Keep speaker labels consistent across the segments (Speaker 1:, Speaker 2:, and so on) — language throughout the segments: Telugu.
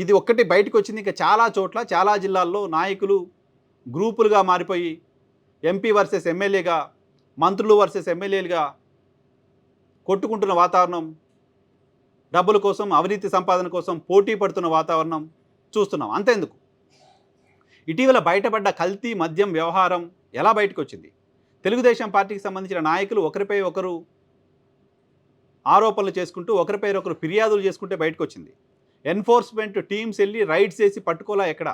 Speaker 1: ఇది ఒక్కటి బయటకు వచ్చింది ఇంకా చాలా చోట్ల చాలా జిల్లాల్లో నాయకులు గ్రూపులుగా మారిపోయి ఎంపీ వర్సెస్ ఎమ్మెల్యేగా మంత్రులు వర్సెస్ ఎమ్మెల్యేలుగా కొట్టుకుంటున్న వాతావరణం డబ్బుల కోసం అవినీతి సంపాదన కోసం పోటీ పడుతున్న వాతావరణం చూస్తున్నాం. అంతేందుకు? ఇటీవల బయటపడ్డ కల్తీ మద్యం వ్యవహారం ఎలా బయటకు వచ్చింది తెలుగుదేశం పార్టీకి సంబంధించిన నాయకులు ఒకరిపై ఒకరు ఆరోపణలు చేసుకుంటూ ఒకరిపై ఒకరు ఫిర్యాదులు చేసుకుంటే బయటకు వచ్చింది ఎన్ఫోర్స్మెంట్ టీమ్స్ వెళ్ళి రైడ్స్ చేసి పట్టుకోలా ఎక్కడ?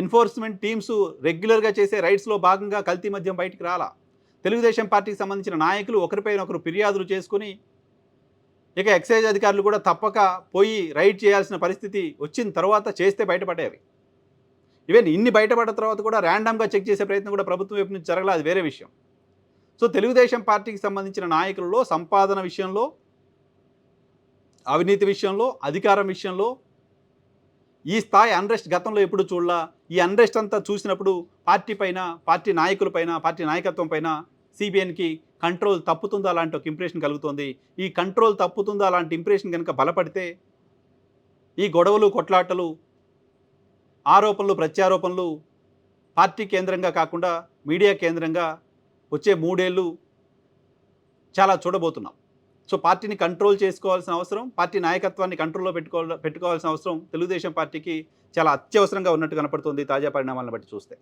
Speaker 1: ఎన్ఫోర్స్మెంట్ టీమ్స్ రెగ్యులర్గా చేసే రైడ్స్లో భాగంగా కల్తీ మద్యం బయటికి రాలా? తెలుగుదేశం పార్టీకి సంబంధించిన నాయకులు ఒకరిపైన ఒకరు ఫిర్యాదులు చేసుకుని ఇక ఎక్సైజ్ అధికారులు కూడా తప్పక పోయి రైడ్ చేయాల్సిన పరిస్థితి వచ్చిన తర్వాత చేస్తే బయటపడేవి. ఈవెన్ ఇన్ని బయటపడిన తర్వాత కూడా ర్యాండమ్గా చెక్ చేసే ప్రయత్నం కూడా ప్రభుత్వం వైపు నుంచి జరగలేదు అది వేరే విషయం. సో తెలుగుదేశం పార్టీకి సంబంధించిన నాయకులలో సంపాదన విషయంలో అవినీతి విషయంలో అధికారం విషయంలో ఈ స్థాయి అన్రెస్ట్ గతంలో ఎప్పుడు చూడలా? ఈ అన్రెస్ట్ అంతా చూసినప్పుడు పార్టీ పైన పార్టీ నాయకుల పైన పార్టీ నాయకత్వం పైన సిబిఎన్కి కంట్రోల్ తప్పుతుందా అలాంటి ఒక ఇంప్రెషన్ కలుగుతుంది. ఈ కంట్రోల్ తప్పుతుందా అలాంటి ఇంప్రెషన్ కనుక బలపడితే ఈ గొడవలు కొట్లాటలు ఆరోపణలు ప్రత్యారోపణలు పార్టీ కేంద్రంగా కాకుండా మీడియా కేంద్రంగా వచ్చే మూడేళ్ళు చాలా చూడబోతున్నాం. సో పార్టీని కంట్రోల్ చేసుకోవాల్సిన అవసరం పార్టీ నాయకత్వాన్ని కంట్రోల్లో పెట్టుకోవాలి పెట్టుకోవాల్సిన అవసరం తెలుగుదేశం పార్టీకి చాలా అత్యవసరంగా ఉన్నట్టు కనపడుతుంది తాజా పరిణామాలను బట్టి చూస్తే.